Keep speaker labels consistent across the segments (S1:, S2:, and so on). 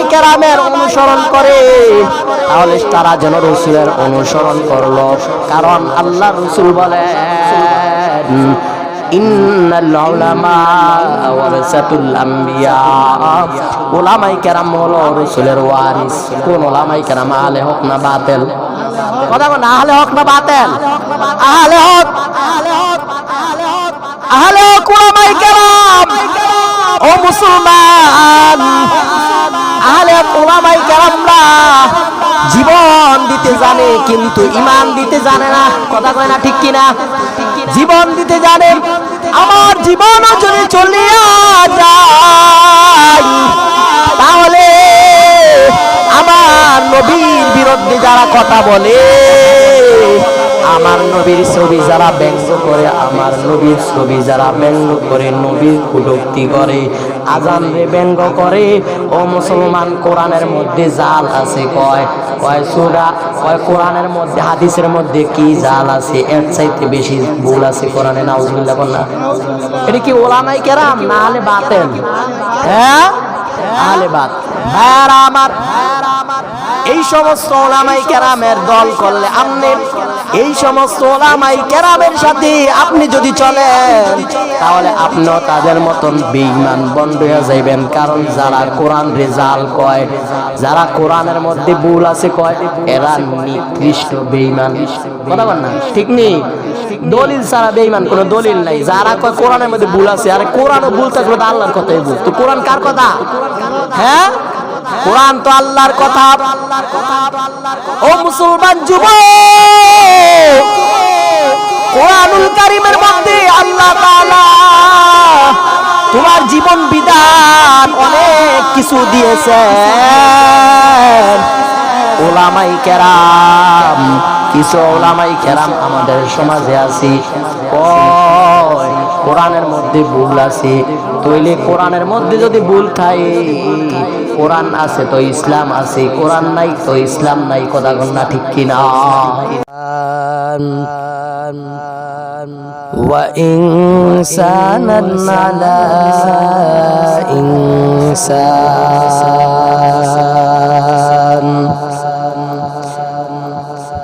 S1: ওলামাই কেরামের অনুসরণ করে। তাহলে তারা যেন রসুলের অনুসরণ করল। কারণ আল্লাহ রসুল হক না বাতেল? বল, আহলে হক না আহলে হক আহলে হক আহলে হক কেরাম। ও মুসলমান, আহলে ওলামাই কেরামরা জীবন দিতে জানে, কিন্তু ইমান দিতে জানে না। কথা কয় না ঠিক কিনা? জীবন দিতে জানে, আমার জীবন যদি চলিয়া যায়, তাহলে আমার নবীর বিরুদ্ধে যারা কথা বলে আমার নবীর ছবি যারা ব্যঙ্গ করে, আমার নবীর ছবি যারা ব্যঙ্গ করে, নবীর কুটুক্তি করে, আজান ব্যঙ্গ করে। ও মুসলমান, কোরআনের মধ্যে জাল আছে কয়? কয় সুরা? কয় কোরআনের মধ্যে, হাদিসের মধ্যে কি জাল আছে? এর চাইতে বেশি ভুল আছে কোরআনে, নাউজুবিল্লাহ বলনা এটা কি ওলামাই কেরাম না হলে বাতেন? হ্যাঁ? আলে বাত। ভাইয়ারা আমার এই সমস্ত ওলামাই কেরামের দল করলে আপনি, এই সমস্ত ওলামাই কেরামের সাথে আপনি যদি চলেন, তাহলে আপনিও তাদের মতন বেঈমান বন্ধ হয়ে যাইবেন। কারণ যারা কোরআন রেজাল কয়, যারা কোরআনের মধ্যে ভুল আছে কয়, এরা নিকৃষ্ট বেঈমান। কথা না? ঠিক নেই দলিল ছাড়া বেঈমান কোনো দলিল নাই। যারা কয় কোরআনের মধ্যে ভুল আছে, আরে কোরআনও ভুল থাকলে আল্লাহর কথাই ভুল। তো কোরআন কার কথা? হ্যাঁ? কোরআন তো আল্লাহর কথা। ও মুসলমান যুব! কোরআনুল কারিমের মধ্যে আল্লাহ তোমার জীবন বিধান অনেক কিছু দিয়েছেন। ওলামাই কেরাম, কিছু ওলামাই কেরাম আমাদের সমাজে আছি। কোরআনের মধ্যে ভুল আছে তৈলে কোরআনের মধ্যে যদি ভুল খাই কোরআন আছে তো ইসলাম আছে কোরআন নাই তো ইসলাম নাই কথা না ঠিক কিনা وإنسانا على إنسان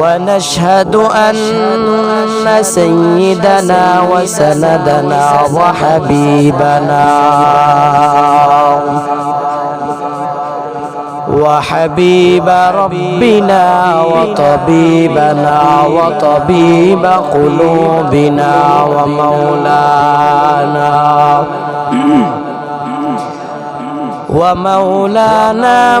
S1: ونشهد أن سيدنا وسندنا وحبيبنا وحبيب ربنا وطبيبنا وطبيب قلوبنا ومولانا ومولانا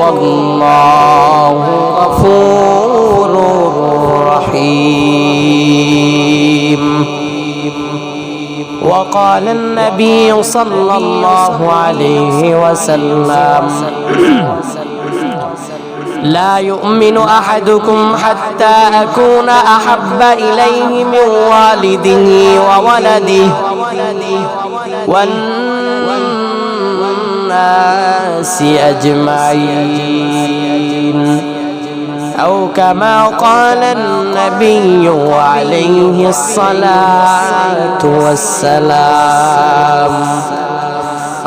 S1: والله غفور رحيم. وقال النبي صلى الله عليه وسلم لا يؤمن أحدكم حتى أكون أحب إليه من والده وولده والناس أجمعين. أو كما قال النبي عليه الصلاة والسلام.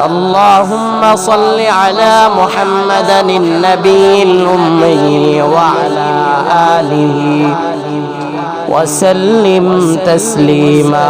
S1: اللهم صل على محمد النبي الأمي وعلى آله وسلم تسليما.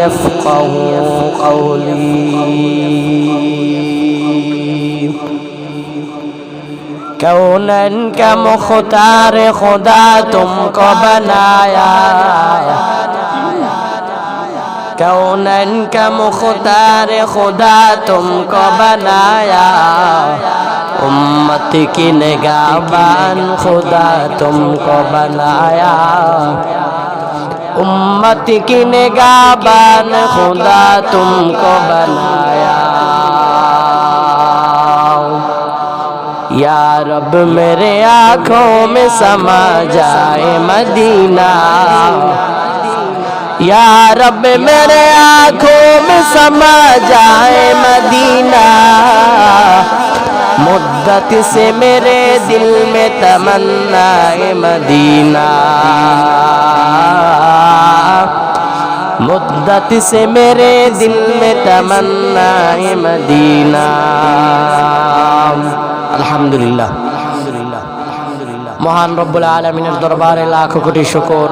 S1: يفقهوا قولي کونا کا مختار خدا تم کو بنایا کونا کا مختار خدا تم کو بنایا امت کی نگاہ خدا تم کو بنایا उम्मत की निगाबान खुदा तुमको बनाया। या रब मेरे आँखों में समा जाए मदीना। या रब मेरे आँखों में समा जाए मदीना। मुद्दत से मेरे दिल में तमन्ना है मदीना मुद्दत से मेरे दिल में तमन्ना है मदीना अल्हम्दुलिल्लाह মহান রব্বুল আলমিনের দরবারে লাখ কোটি শুকর।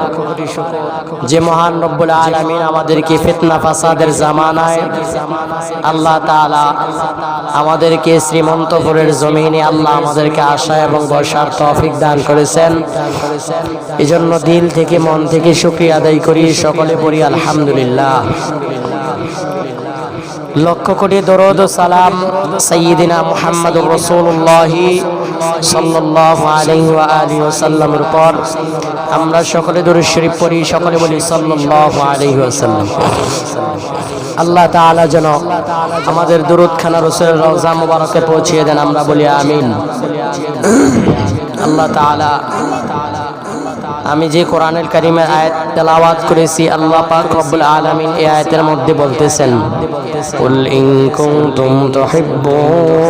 S1: যে মহান রব্বুল আলমিন আমাদেরকে ফিতনা ফাসাদের জামানায়, আল্লাহ আমাদেরকে শ্রীমন্তপুরের জমিনে আল্লাহ আমাদেরকে আশা এবং বর্ষার তৌফিক দান করেছেন। এজন্য দিল থেকে মন থেকে শুক্রিয়া আদায় করি, সকলে পড়ি আলহামদুলিল্লাহ। লক্ষ কোটি দরদ সালাম সৈয়দিনা মুহাম্মদ রসুল্লাহ সাল্লাল্লাহু আলাইহি ওয়া আলিহি ওয়াসাল্লামের পর আমরা সকলে দরুদ শরীফ পড়ি, সকলে বলি সাল্লাল্লাহু আলাইহি ওয়াসাল্লাম। আল্লাহ তাআলা যেন আমাদের দরুদ খানা রওজা মুবারকে পৌঁছিয়ে দেন, আমরা বলি আমিন। আল্লাহ তাআলা আমি যে কোরআনের কারিমের আয়াত তেলাওয়াত করেছি, আল্লাহ পাক রব্বুল আলামিন এই আয়াতের মধ্যে বলতেছেন, কুল ইন কুনতুম তুহিব্বুনাল্লাহ,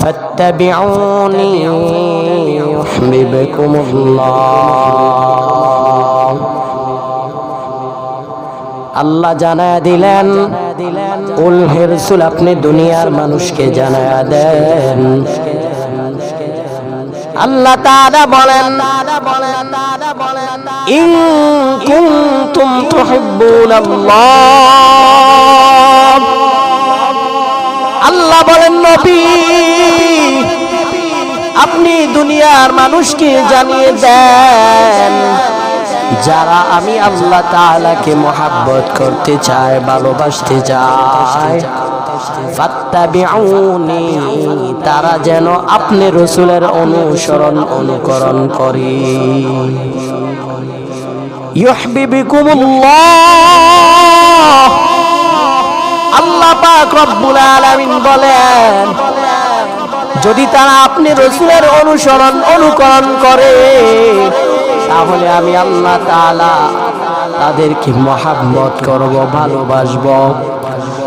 S1: ফাত্তাবিউনি আল্লাহ জানায়া দিলেন, উল হেরসুল আপনি দুনিয়ার মানুষকে জানায় দেন। আল্লাহ তাআলা বলেন, ইন কুনতুম তুহিব্বুনাল্লাহ। আল্লাহ বলেন, নবী, আপনি দুনিয়ার মানুষকে জানিয়ে দেন, যারা আমি আল্লাহ তাআলাকে মোহাব্বত করতে চায়, ভালোবাসতে চায়। তারা যেন আপনি রসুলের অনুসরণ অনুকরণ করে। আল্লাহ বলেন, যদি তারা আপনি রসুলের অনুসরণ অনুকরণ করে, তাহলে আমি আল্লাহ তাদেরকে মহাব্বত করব, ভালোবাসব।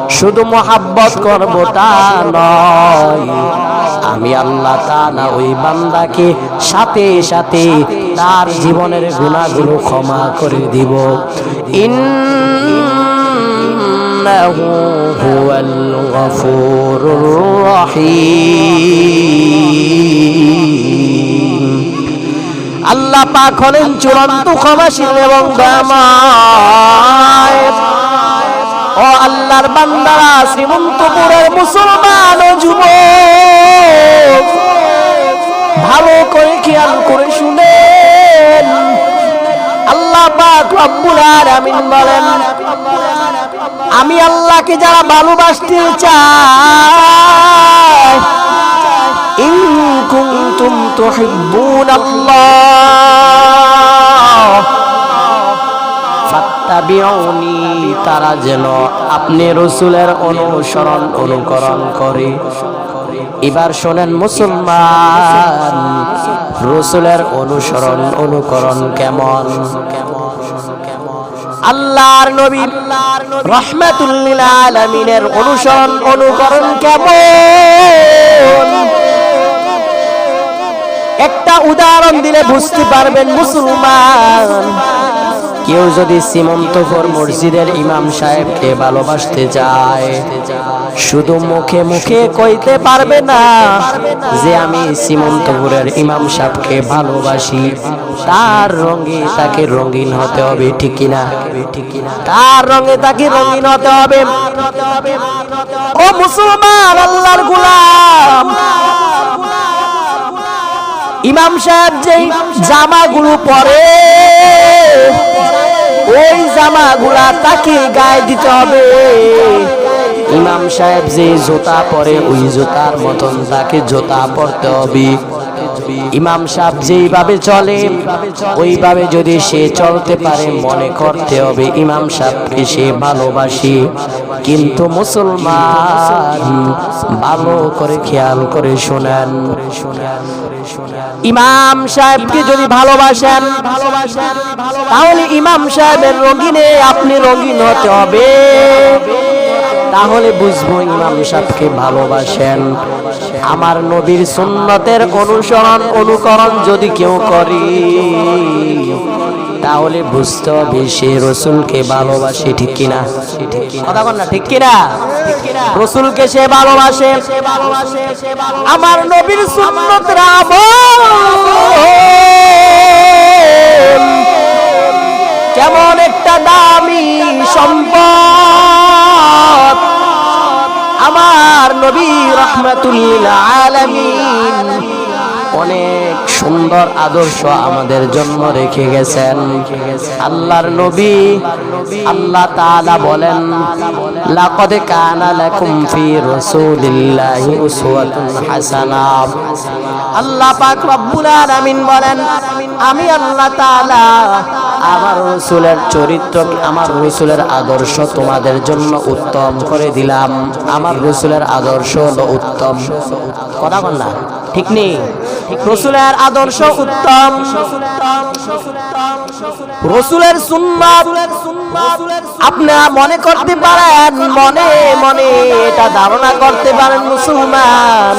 S1: শুধু মহাব্বত করব তা নয়। আমি আল্লাহ তা তাআলা ওই বান্দাকে সাথে সাথে তার জীবনের গুণাগুলো ক্ষমা করে দিব। রহিম। আল্লাহ পাক হলেন চূড়ান্ত ক্ষমাশীল এবং দয়াময়। ও আল্লাহর বান্দারা, শ্রীমন্তপুরের মুসলমান ও যুবক, ভালো করে খেয়াল করে শুনেন। আল্লাহ বলেন, আমি আল্লাহকে যারা ভালোবাসতে চায়, ইন কুনতুম তুহিব্বুনাল্লাহ। তারা যেন আপনি রসুলের অনুসরণ অনুকরণ করে। এবার শোনেন মুসলমান, রসুলের অনুসরণ অনুকরণ কেমন? আল্লাহর নবী রহমাতুল্লিল আলামিনের অনুসরণ অনুকরণ কেমন? একটা উদাহরণ দিলে বুঝতে পারবেন মুসলমান কেউ যদি সীমন্তপুর মসজিদের ইমাম সাহেবকে ভালোবাসতে চায়, শুধু মুখে মুখে কইতে পারবে না যে আমি সীমন্তপুরের ইমাম সাহেবকে ভালোবাসি। তার রঙে তাকে রঙিন হতে হবে, ঠিক কিনা? তার রঙে তাকে রঙিন হতে হবে। ও মুসলমান, আল্লাহর গুলাম। ইমাম সাহেব যেই জামাগুলো পরে ওই জামাগুলা তাকে গায়ে দিতে হবে। ইমাম সাহেব যে জুতা পরে, ওই জুতার মতন তাকে জুতা পরতে হবে। ইমাম সাহেব যেইভাবে চলে, ওইভাবে যদি সে চলতে পারে, মনে করতে হবে ইমাম সাহেবকে সে ভালোবাসি। কিন্তু মুসলমান ভালো করে খেয়াল করে শোনেন। ইমাম সাহেবকে যদি ভালোবাসেন, তাহলে ইমাম সাহেবের রঙিনে আপনি রঙিন হতে হবে। তাহলে বুঝব ইমাম সাহেবকে ভালোবাসেন। আমার নবীর সুন্নতের অনুসরণ, অনুকরণ যদি কেউ করি তাহলে বুঝতে হবে সে রসুলকে ভালোবাসে ঠিক কিনা? ঠিক কিনা? রসুলকে সে ভালোবাসে। আমার নবীর সুন্নতের আমল। কেমন একটা দামি সম্পদ। আমার নবী রহমাতুল্লিল আলামিন। অনেক সুন্দর আদর্শ আমাদের জন্য রেখে গেছেন। আল্লাহর নবী, আল্লাহ তাআলা বলেন, লাকাদ কানা লাকুম ফি রাসূলিল্লাহি উসওয়াতুন হাসানা। আল্লাহ পাক রব্বুল আলামিন বলেন, আমি আল্লাহ তাআলা আমার রসুলের চরিত্র আমার রসুলের আদর্শ তোমাদের জন্য উত্তম করে দিলাম। আমার রসুলের আদর্শ হলো উত্তম। কথা বল না। ঠিক নেই? রসুলের আদর্শ উত্তম। রসুলের আপনারা মনে করতে পারেন, মনে মনে এটা ধারণা করতে পারেন মুসলমান।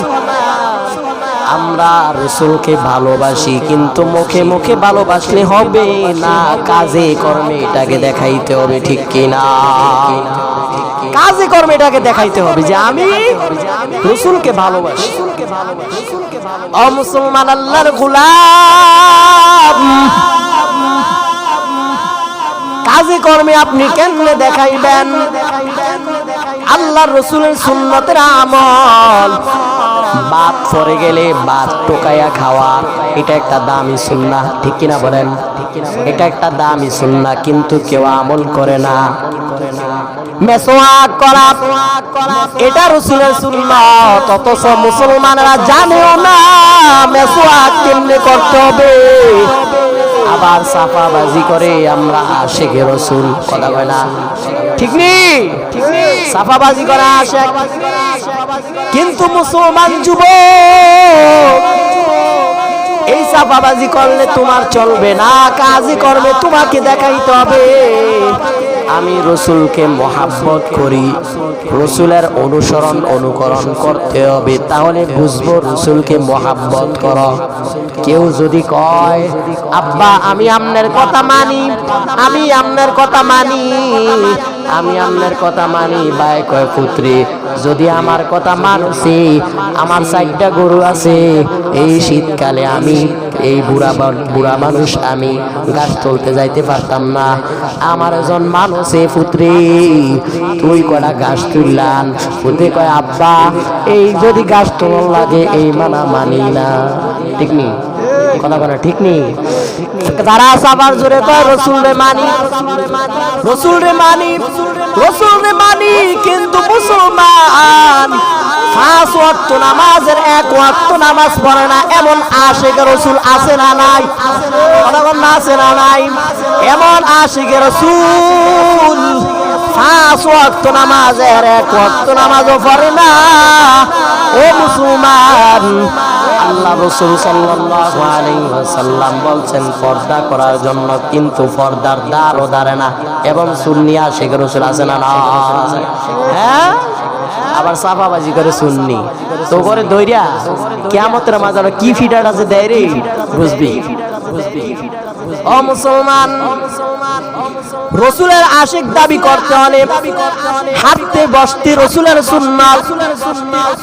S1: আমরা রসুলকে ভালোবাসি, কিন্তু মুখে মুখে ভালোবাসলে হবে না। কাজে কর্মে এটাকে দেখাইতে হবে, ঠিক কিনা? কাজে কর্মে এটাকে দেখাইতে হবে যে আমি রসুলকে ভালোবাসি। অ মুসলমান আল্লাহর গুলাম। কাজে কর্মে আপনি কেমনে দেখাইবেন? আল্লাহর রসুলের সুন্নতের আমল। বাদ পরে গেলে বাদ টোকাইয়া খাওয়া, এটা একটা দামি সুন্না ঠিক কিনা বলেন? এটা একটা দামি সুন্না কিন্তু কেউ আমল করে না। করা, এটা রসুলের সুন্নাত অথচ মুসলমানরা জানেও না মেসোয়াক কেমনে করতে হবে। আবার সাফাবাজি করে আমরা আশেকে রসুল, কথা বলে না? ঠিক নেই সাফাবাজি করা আসে কিন্তু মুসলমান যুব এই সাফাবাজি করলে তোমার চলবে না, কাজই করবে, তোমাকে দেখাইতে হবে। আমি রসুলকে মহাব্বত করি, রসুলের অনুসরণ অনুকরণ করতে হবে, তাহলে বুঝব রসুলকে মহাব্বত কর। কেউ যদি কয়, আব্বা, আমি আপনার কথা মানি, আমি আপনার কথা মানি, আমি আপনার কথা মানি বাই কয় পুত্রী, যদি আমার কথা মানছি, আমার চারটা গরু আছে, এই শীতকালে আমি এই বুড়া মানুষ আমি গাছ তুলতে যাইতে পারতাম না। আমার একজন মানুষে পুত্রী, তুই কটা গাছ তুললাম? পুত্রে কয়, আব্বা, এই যদি গাছ তোলার লাগে এই মানা মানি না। ঠিক নেই কথা বলা ঠিক নেই তারা সাবার জোরে কয়, রসুল রে মানি, রসুল রে মানি, রসুল রে মানি, কিন্তু মুসলমান পাঁচ ওয়াক্ত নামাজের এক ওয়াক্ত নামাজ পড়ে না, এমন আশিক রসুল আছে না নাই? আছে না নাই? এমন আশিক রসুল পাঁচ ওয়াক্ত নামাজের এক ওয়াক্ত নামাজও পড়ে না। ও মুসলমান, আল্লাহ রসুল সাল্লাল্লাহু আলাইহি ওয়াসাল্লাম বলছেন, পর্দা করার জন্য কিন্তু পর্দার দ্বারও দাঁড়ে না, এবং সুন্নিয়া শেখ রসুল আছে না না হ্যাঁ? আবার সাফাবাজি করে শুননি তো করে দইরা কেমতের মাঝে কি ফিডার আছে দেয় রে? বুঝবি? ও মুসলমান, রসুলের আশিক দাবি করতে হলে হাঁটতে বসতে রসুলের সুন্নাত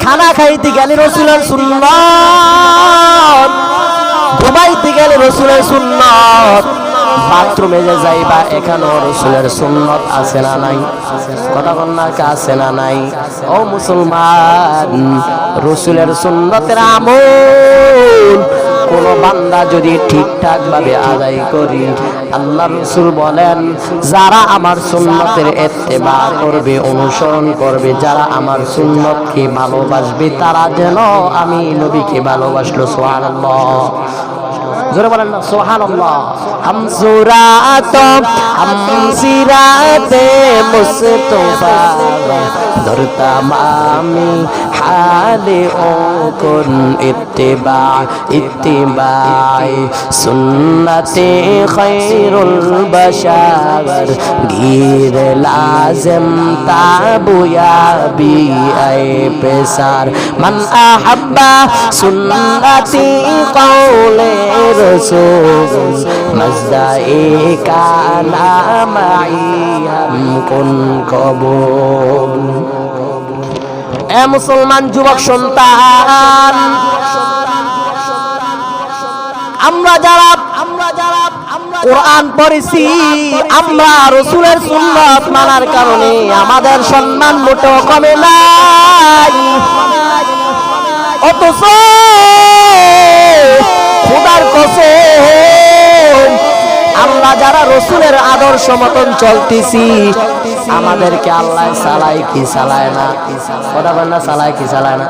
S1: খানা খাইতে গেলে রসুলের সুন্নাত ঘুমাইতে গেলে রসুলের সুন্নাত বাথরুমে যে যাইবা, এখানেও রসুলের সুন্নত আছে না নাই? কথা কন্যাকে আছে না নাই? ও মুসলমান, রসুলের সুন্নতের আমল কোন বান্দা যদি ঠিকঠাক ভাবে আদায় করি, আল্লাহ রসুল বলেন, যারা আমার সুন্নতের এত্তেবা করবে, অনুসরণ করবে, যারা আমার সুন্নতকে ভালোবাসবে, তারা যেন আমি নবীকে ভালোবাসলো, সুবহানাল্লাহ। জোরে বলেন না সুবহানাল্লাহ। হাম সুরাত হাম সিরাতে মুস্তফা। ধরতাম আমি হালে ও কোন বশার। গির লাজম তাবুয়া বি আই সুন্নতি কওলে রসুল মজদায়ে কানা মাই হাম কুন এ মুসলমান, যুবক, সন্তান আমরা যারা আমরা যারা আমরা কোরআন পড়েছি আমরা রসুলের সুন্নত মানার কারণে আমাদের সম্মান মোটেও কমে নাই। অথচ খুদার কসম আমরা যারা রসুলের আদর্শ মতন চলতেছি আমাদেরকে আল্লাহ সালাই কি সালায় না? কথা বল না সালাই কি সালায় না?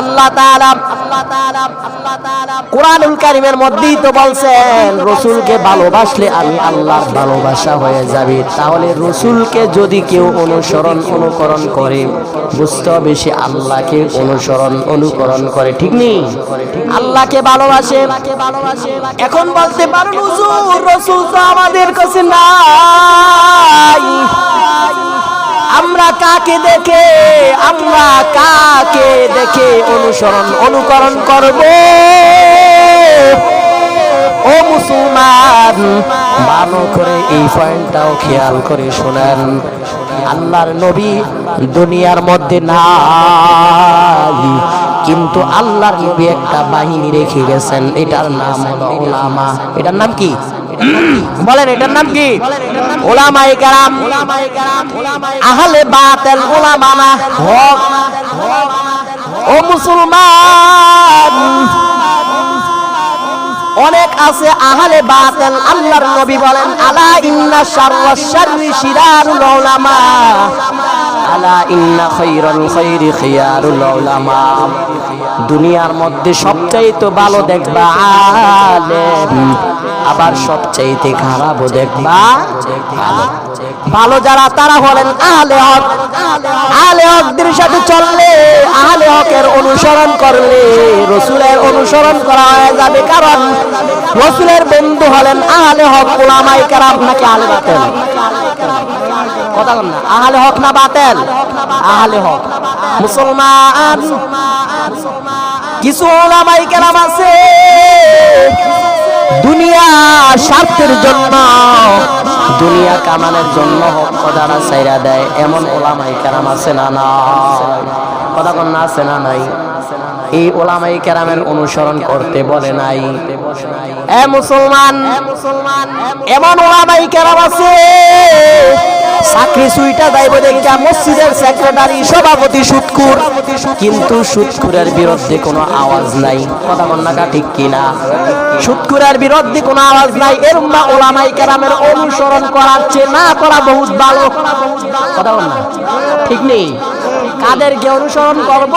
S1: আল্লাহ কোরআনুল কারিমের মধ্যেই তো বলছেন, রসুলকে ভালোবাসলে আমি আল্লাহর ভালোবাসা হয়ে যাবে। তাহলে রসুলকে যদি কেউ অনুসরণ, অনুকরণ করে, বুঝতে হবে সে আল্লাহকে অনুসরণ, অনুকরণ করে, ঠিক নেই আল্লাহকে ভালোবাসে। এখন বলতে পারেন রসুল তো আমাদের কাছে নাই। আমরা কাকে দেখে? আমরা কাকে দেখে? অনুসরণ, অনুকরণ করব। ও মুসলমান ভালো করে এই পয়েন্টটাও খেয়াল করে শোনেন। আল্লাহর নবী দুনিয়ার মধ্যে নাই। কিন্তু আল্লাহর নবী একটা বাহিনী রেখে গেছেন। এটার নাম হলো ওলামা। এটার নাম কি? বলেন, এটার নাম কি? ওলামাই কারাম। আহলে বাতেল ওলামা না হক ও মুসলমান। অনেক আছে আহলে বাতেল আল্লাহর নবী বলেন আলা ইন্না শাররাশ শাররি শিরারুল উলামা। দুনিয়ার মধ্যে সবচাইতে ভালো দেখবা আবার সবচাইতে খারাপও দেখবা ভালো যারা, তারা হলেন আহলে হক। আহলে হকদের সাথে চললে আহলে হকের অনুসরণ করলে রসুলের অনুসরণ করা হয়ে যাবে। কারণ রসুলের বন্ধু হলেন আহলে হক ওলামাই কারাম নাকি আহলে বাতেল কথা বল না। আহলে হক না বাতেল? আহলে হক। মুসলমান? কিছু ওলামাই কারাম আছে। দুনিয়া স্বার্থের জন্য, দুনিয়া কামানের জন্য হক যারা সাইরা দেয়। এমন ওলামাই কারাম আছে না না? কথা কন না, আছে না নাই? এই ওলামাই কেরামের অনুসরণ করতে বলে নাই। এ মুসলমান, এমন ওলামাই কেরাম আছে চাকরি সুইটা যাইব দেখা মসজিদের সেক্রেটারি সভাপতি সুৎকুর কিন্তু সুৎকুরের বিরুদ্ধে কোনো আওয়াজ নাই। কথা বন্যাকা ঠিক কিনা সুৎকুরের বিরুদ্ধে কোনো আওয়াজ নাই। এর উম্মা ওলামাই কেরামের অনুসরণ করার চেয়ে না করা বহুত ভালো। কথা বল ঠিক নেই? কাদেরকে অনুসরণ করব?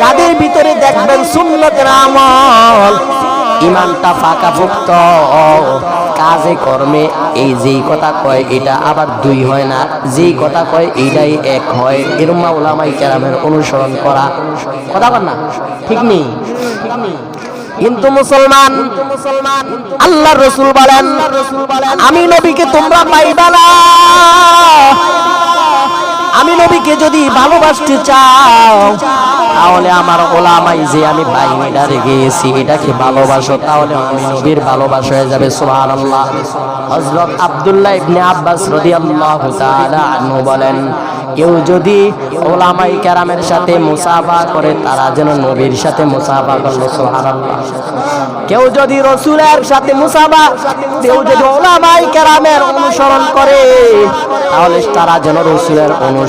S1: যাদের ভিতরে দেখবেন সুন্নতের আমল। ইমানটা ফাঁকা ভুক্ত কাজে কর্মে এই যেই কথা কয়, এটা আবার দুই হয় না। যেই কথা কয় এইটাই এক হয়। এরমা ওলামাই কেরামের অনুসরণ করা। কথা বল না। ঠিক নেই। কিন্তু মুসলমান মুসলমান আল্লাহ রসুল বলেন, আমি নবীকে তোমরা পাইবা না। আমি নবীকে যদি ভালোবাসতে চাও, তাহলে আমার ওলামাই যে আমি বাহিনীটা রেখে গেছি, এটাকে ভালোবাসো, তাহলে আমি নবীর ভালোবাসা হয়ে যাবে সুবহান আল্লাহ হজরত আবদুল্লাহ ইবনে আব্বাস রাদিয়াল্লাহু তাআলা আনহু বলেন, কেউ যদি ওলামাই কেরামের সাথে মুসাফা করে, তারা যেন নবীর সাথে মুসাফা করল, সুবহানাল্লাহ। কেউ যদি রসুলের সাথে মুসাফা, কেউ যদি ওলামাই কেরামের অনুসরণ করে, তাহলে তারা যেন রসুলের অনুসরণ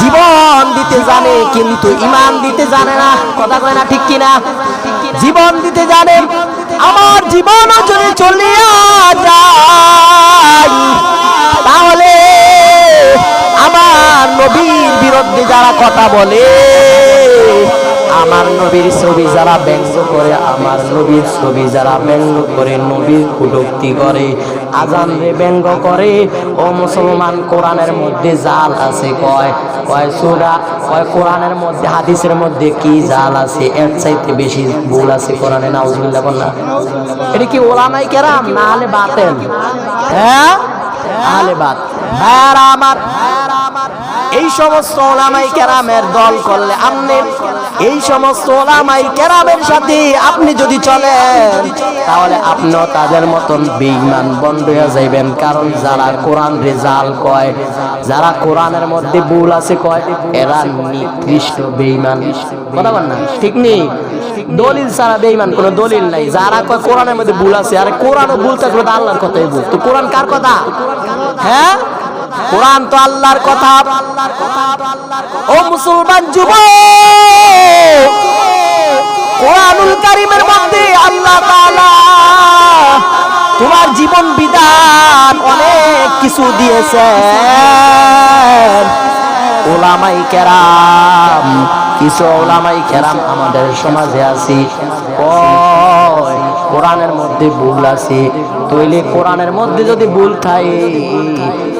S1: জীবন দিতে জানে, কিন্তু ইমান দিতে জানে না। কথা কয় না ঠিক কিনা? জীবন দিতে জানে, আমার জীবন যদি চলিয়া যায়। তাহলে আমার নবীর বিরুদ্ধে যারা কথা বলে আমার নবীর ছবি যারা ব্যঙ্গ করে, আমার নবীর ছবি যারা ব্যঙ্গ করে, নবীর কুটুক্তি করে, আজান রে ব্যঙ্গ করে। ও মুসলমান, কোরআনের মধ্যে জাল আছে কয়? কয় সুরা? কয় কোরআনের মধ্যে, হাদিসের মধ্যে কি জাল আছে? এর চাইতে বেশি ভুল আছে কোরআনে, নাউজুবিল্লাহ বলনা এটা কি ওলামাই কেরাম না হলে বাতেন হ্যাঁ? আলে বাত। হ্যাঁ আমার এই সমস্ত ওলামাই কেরামের দল করলে আপনি, এই সমস্ত ওলামাই কেরামের সাথে আপনি যদি চলেন, তাহলে আপনিও তাদের মতন বেঈমান বন্ধ হয়ে যাইবেন। কারণ যারা কোরআন রেজাল কয়, যারা কোরআনের মধ্যে ভুল আছে কয়, এরা নিকৃষ্ট বেঈমান। কথা বল না? ঠিক নেই দলিল ছাড়া বেঈমান কোনো দলিল নাই। যারা কয় কোরআনের মধ্যে ভুল আছে, আরে কোরআনও ভুল থাকলে আল্লাহর কথাই ভুল। তো কোরআন কার কথা? হ্যাঁ? কোরআন তো আল্লাহর কথা। ও মুসলমান যুব! কোরআনুল কারিমের মধ্যে আল্লাহ তোমার জীবন বিধান অনেক কিছু দিয়েছেন। ওলামাই কেরাম, কিছু ওলামাই কেরাম আমাদের সমাজে আছি। কোরআনের মধ্যে ভুল আছে। তৈলে কোরআনের মধ্যে যদি ভুল থাকে,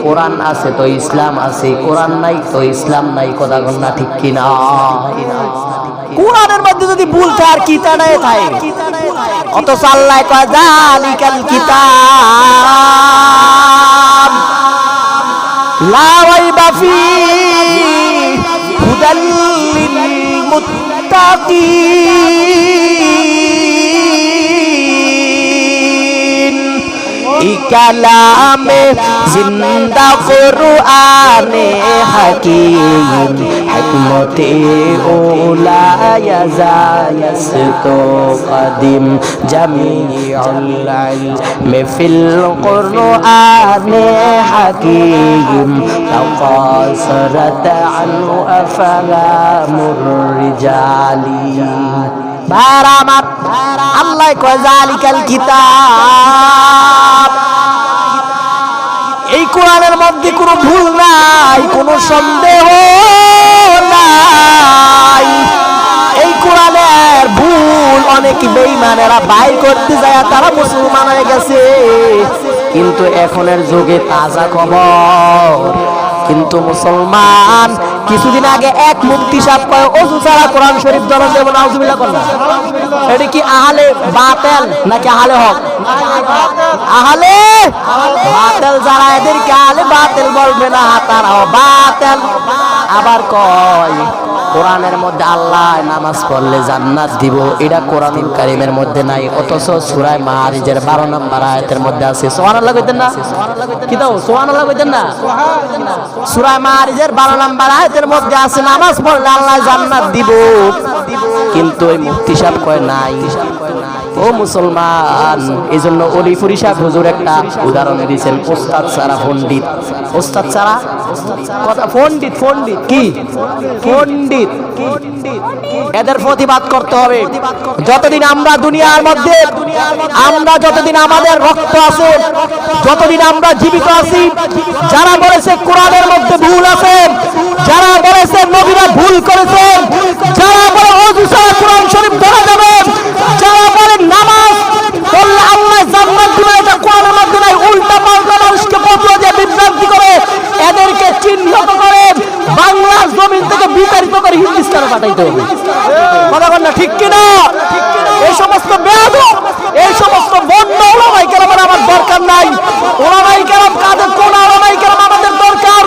S1: কোরআন আছে তো ইসলাম আছে, কোরআন নাই তো ইসলাম নাই, কথা না ঠিক কিনা? কোরআনের মধ্যে যদি ভুল থাকে, আর কি তাড়ায় থাকে? অথচ আল্লাহ কয় জালিকাল কিতাব। লা রাইবা ফি মুত্তাকিন। কালামে জিন্দা কুরআনে হাকিম, হিকমতে ওলা ইয়াজায়াসতো কদিম, জামিউল ইলমে ফিল কুরআনে হাকিম, তাকাসরাত আনহু আফলামুর রিজালি। আমার আল্লাহ কয়, জালিকাল কিতাব। কোরআনের মধ্যে কোনো ভুল নাই, কোনো সন্দেহ নাই। এই কোরআনের ভুল অনেক বেঈমানেরা বাইর করতে যায়, তারা মুসলমান হয়ে গেছে। কিন্তু এখনের যুগে তাজা খবর।
S2: কিন্তু মুসলমান কিছুদিন আগে এক মুক্তি সাপ করে অজু ছাড়া কোরআন শরীফ ধরন দেব নাউজুবিল্লাহ করল এটা কি আহলে বাতেল নাকি আহলে হক? আহলে বাতেল যারা এদেরকে আহলে বাতেল বলবে না তারাও বাতেল। আবার কয় কোরআনের মধ্যে আল্লাহ নামাজ পড়লে জান্নাত দিব। এটা কোরআনুল কারিমের মধ্যে নাই, অথচ সূরা মারিজের 12 নম্বর আয়াতের মধ্যে আছে। সুবহানাল্লাহ কইতেন না? কি দাও? সুবহানাল্লাহ কইতেন না? সূরা মারিজের 12 নম্বর আয়াতের মধ্যে আছে, নামাজ পড়লে আল্লাহ জান্নাত দিব। কিন্তু ওই মুফতি সাহেব কয়, নাই। ও মুসলমান এই জন্য অলিফুরি সাহেব হুজুর একটা উদাহরণ দিয়েছেন, ওস্তাদ সারা পণ্ডিত। ওস্তাদ সারা? কথা, পণ্ডিত পণ্ডিত, কি? পণ্ডিত। এদের প্রতিবাদ করতে হবে। যতদিন আমরা দুনিয়ার মধ্যে, আমরা যতদিন আমাদের রক্ত আছে, যতদিন আমরা জীবিত আছি, যারা বলেছে কোরআনের মধ্যে ভুল আছে, যারা বলেছে নবীরা ভুল করেছে যারা বলে অজু ছাড়া কোরআন শরীফ ধরা যাবে যারা বলে নামাজ পড়লে আল্লাহ জান্নাত দিবে এটা কোরআনের মধ্যে নাই উল্টা পাল্টা মানুষকে বদলে দিয়ে বিভ্রান্তি করে এদেরকে চিহ্নিত করে বাংলার জমিন থেকে বিতাড়িত করে হিন্দুস্তানে পাঠাইতে হবে। কথা না ঠিক কিনা এই সমস্ত বেয়াদ এই সমস্ত বন্য ওলামাই কেরামের আমার দরকার নাই ওলামাই কেরাম কাদের কোন ওলামাই কেরাম আমাদের দরকার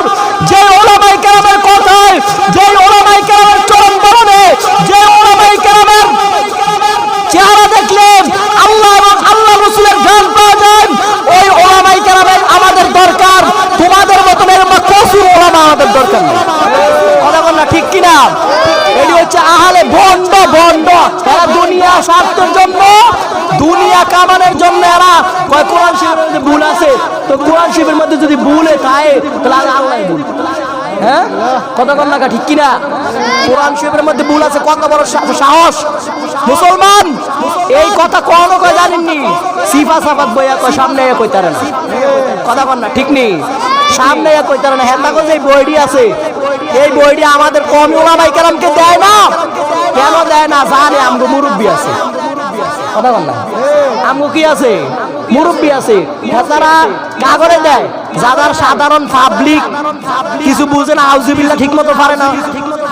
S2: যে ওলামাই কেরামের কথায় যে ওলামাই কেরামের চরম বলনে যে ওলামাই কেরামের চেহারা দেখলে আল্লাহ এবং আল্লাহ রসুলের জ্ঞান পাওয়া যায় ওই ওলামাই কেরামের আমাদের দরকার তোমাদের মতো এরকম কসুর ওলামা আমাদের দরকার নেই কথা বল না ঠিক কিনা এটি হচ্ছে আহালে বন্ড বন্ড এরা দুনিয়া স্বার্থের জন্য, দুনিয়া কামানোর জন্য এরা কয়, কোরআন শিবের মধ্যে ভুল আছে? তো কোরআন শিবের মধ্যে যদি ভুলে থাকে তাহলে আল্লাহ ভুল। হ্যাঁ? কথা বল না ঠিক কিনা? কোরআন শরীফের মধ্যে ভুল আছে, কত বড় সাহস? মুসলমান? এই কথা কখনো কয় জানেননি? সিফা সাফাত বইয়া কয়, সামনে এ কইতারে না। কথা বল না, ঠিক নেই? সামনে কইতারে না হেতা যে বইটি আছে, এই বইটি আমাদের কমি ওলামাই কেরামকে দেয় না? কেন দেয় না? জানে আমগো মুরব্বী আছে। কথা বল না। আমগো কি আছে? মুরব্বী আছে। তারা কাগরে দেয় যাদের সাধারণ পাবলিক কিছু বুঝে না আউজিবিল্লা ঠিক মতো পারে না।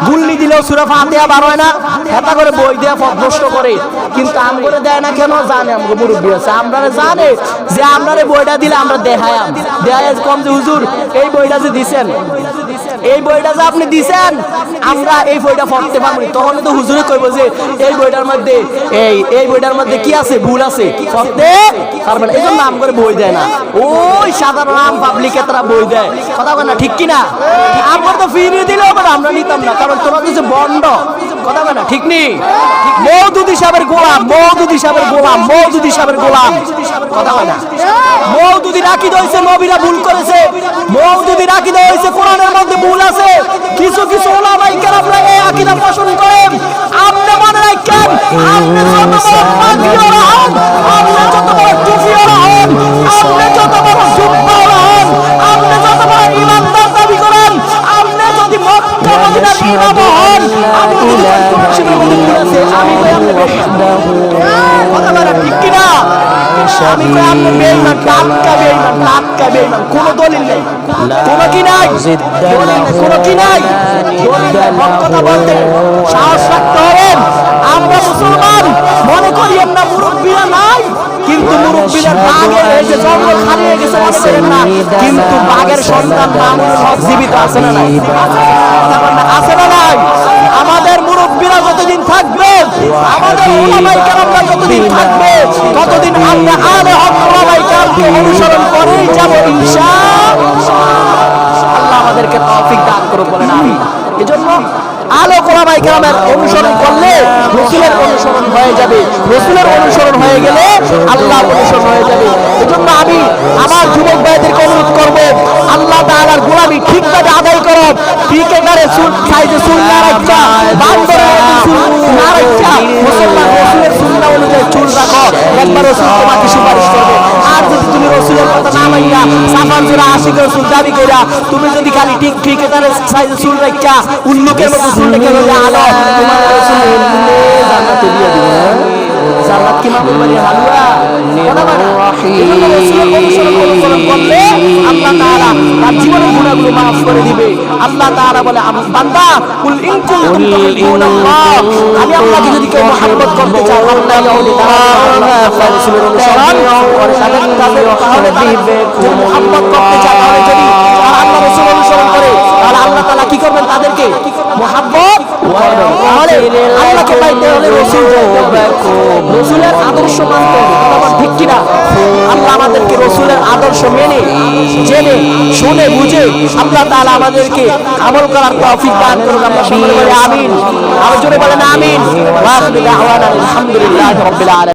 S2: গুল্লি দিলেও সুরা দেওয়া বার হয় না, হেতা করে বই দেওয়া নষ্ট করে। কিন্তু আম করে দেয় না কেন? জানে আমাকে মুরব্বী আছে। আমরা জানে যে আপনারা বইটা দিলে আমরা দেখায়াম দেহায় কম যে, হুজুর, এই বইটা যে দিছেন এই বইটা যে আপনি দিছেন, আমরা এই বইটা পড়তে পারব তখন তো হুজুরে কইব যে, এই বইটার মধ্যে, এই এই বইটার মধ্যে কি আছে? ভুল আছে। পড়তে পারবেন এই জন্য নাম করে বই দেয় না। ওই সাধারণ আম পাবলিকে তারা বই দেয়। কথা বলে না, ঠিক কিনা? আমরা তো ফিরিয়ে দিলেও আমরা নিতাম না। কারণ তোমার তো বন্ড কথা না? ঠিক নেই? মৌদুদি সাহেবের গোলাম মৌদুদি সাহেবের গোলাম মৌদুদি সাহেবের গোলাম। কথা না? মৌদুদি রাখি হয়েছে নবীরা ভুল করেছে। মৌদুদি রাখি হয়েছে কোরআনের মধ্যে ভুল আছে। কিছু কিছু ওলামাই কেরামরা এই আকীদা পোষণ করেন। আপনি মনে রাখেন আপনি যত বড় পাগড়িওয়ালা হন আপনি যত বড় টুপিওয়ালা হন আপনি যত বড় জুব্বাওয়ালা কোনো দলিল নেই কোনো কি নাই নেই, কি নাই দলিল নেই, হক কথা বলতে সাহস রাখতে হবে আমরা মুসলমান মনে করি আমরা মুরব্বীরা নাই কিন্তু মুরব্বীদের বাঘের যে জঙ্গল হারিয়ে গেছে মনে করেন না কিন্তু বাঘের সন্তান মামুনুল হক জীবিত আছে না নাই? আছে না নাই? আমাদের মুরব্বীরা যতদিন থাকবে আমাদের ওলামাই কেরামরা যতদিন থাকবে ততদিন আমরা আলে হক ওলামাই কেরামকে অনুসরণ করেই যাব ইনশাআল্লাহ আল্লাহ। আমাদেরকে তৌফিক দান করুন বলেন আমি এজন্য আলো কোরআমাই কেরামের অনুসরণ করলে রসুলের অনুসরণ হয়ে যাবে। রসুলের অনুসরণ হয়ে গেলে আল্লাহ অনুসরণ হয়ে যাবে। এজন্য আমি আমার যুবক ভাইদেরকে অনুরোধ করব আল্লাহ তাআলার গোলামি ঠিকভাবে আদায় করো। ক্রিকেটারে চুল সাইজে চুল না রাখা বান্দরের মতো চুল না রাখা মুসলমান রসুলের সুন্নাহ অনুযায়ী চুল রাখো। একবার রসুল তোমাকে সুপারিশ করবে। আর যদি তুমি রসুলের কথা না মাইয়া সাফান জোড়া আশিক রসুল দাবি কইরা তুমি যদি খালি ঠিক ক্রিকেটারের সাইজে চুল রাখা উল্লুকের মতো রেখে রোজা আলো? তোমার রসুল এমনি জান্নাতে দিয়ে দিবে হ্যাঁ? জান্নাত কি বাড়ির হালুয়া? রসুলের আল্লাহ তাআলা দিবে। আল্লাহ তাআলা বলে বান্দা কুল ইন কুনতুম তুহিব্বুনাল্লাহ। আমি আল্লাহকে যদি কেউ মহব্বত করতে চাই আল্লাহ ইয়াউলি তাআলা রাসূলের অনুসরণ করে তাদের তাদের তাহলে যদি মহব্বত করতে চায় তাহলে যদি আল্লাহ রাসূল অনুসরণ করে তাহলে আল্লাহ তাআলা কি করবেন তাদেরকে? আল্লাহকে পাইতে হলে রাসূল রাসূলের আদর্শ মানতে বল ঠিক কিনা? আল্লাহ আমাদেরকে রাসূলের আদর্শ মেনে, জেনে, শুনে, বুঝে আল্লাহ তাআলা আমাদেরকে আমল করার তৌফিক দান করুন। আমরা সকলে বলি আমিন। জোরে বলেন আমিন। আলহামদুলিল্লাহি আলামিন।